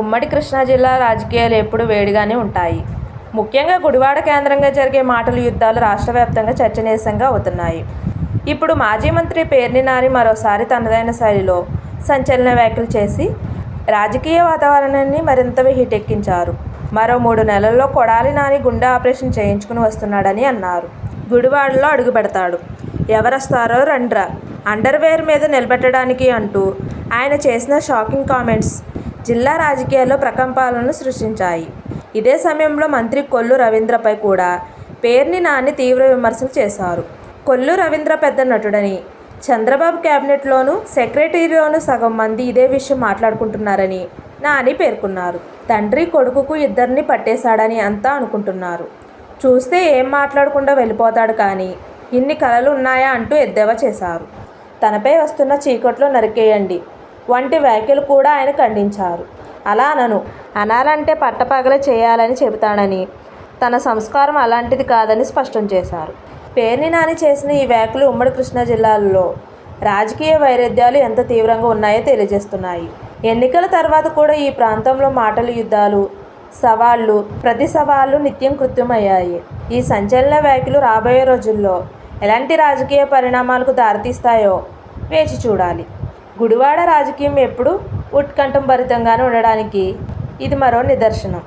ఉమ్మడి కృష్ణా జిల్లా రాజకీయాలు ఎప్పుడూ వేడిగానే ఉంటాయి. ముఖ్యంగా గుడివాడ కేంద్రంగా జరిగే మాటల యుద్ధాలు రాష్ట్ర వ్యాప్తంగా చర్చనీయాంశంగా అవుతున్నాయి. ఇప్పుడు మాజీ మంత్రి పేర్ని నాని మరోసారి తనదైన శైలిలో సంచలన వ్యాఖ్యలు చేసి రాజకీయ వాతావరణాన్ని మరింత హీటెక్కించారు. మరో మూడు నెలల్లో కొడాలి నాని గుండె ఆపరేషన్ చేయించుకుని వస్తున్నాడని అన్నారు. గుడివాడలో అడుగుపెడతాడు. ఎవరొస్తారో రండ్రా అండర్వేర్ మీద నిలబెట్టడానికి అంటూ ఆయన చేసిన షాకింగ్ కామెంట్స్ జిల్లా రాజకీయాల్లో ప్రకంపాలను సృష్టించాయి. ఇదే సమయంలో మంత్రి కొల్లు రవీంద్రపై కూడా పేర్ని నాని తీవ్ర విమర్శలు చేశారు. కొల్లు రవీంద్ర పెద్ద నటుడని, చంద్రబాబు క్యాబినెట్లోనూ సెక్రటరీలోనూ సగం మంది ఇదే విషయం మాట్లాడుకుంటున్నారని నాని పేర్కొన్నారు. తండ్రి కొడుకుకు ఇద్దరిని పట్టేశాడని అంతా అనుకుంటున్నారు. చూస్తే ఏం మాట్లాడకుండా వెళ్ళిపోతాడు కానీ ఇన్ని కలలు ఉన్నాయా అంటూ ఎద్దేవా చేశారు. తనపై వస్తున్న చీకట్లో నరికేయండి వంటి వ్యాఖ్యలు కూడా ఆయన ఖండించారు. అలా అనను. అనాలంటే పట్టపగలే చేయాలని చెబుతానని, తన సంస్కారం అలాంటిది కాదని స్పష్టం చేశారు. పేర్ని నాని చేసిన ఈ వ్యాఖ్యలు ఉమ్మడి కృష్ణా జిల్లాలో రాజకీయ వైరుధ్యాలు ఎంత తీవ్రంగా ఉన్నాయో తెలియజేస్తున్నాయి. ఎన్నికల తర్వాత కూడా ఈ ప్రాంతంలో మాటల యుద్ధాలు, సవాళ్ళు, ప్రతి సవాళ్ళు నిత్యం కృత్యమయ్యాయి. ఈ సంచలన వ్యాఖ్యలు రాబోయే రోజుల్లో ఎలాంటి రాజకీయ పరిణామాలకు దారితీస్తాయో వేచి చూడాలి. గుడివాడ రాజకీయం ఎప్పుడూ ఉత్కంఠభరితంగానే ఉండడానికి ఇది మరో నిదర్శనం.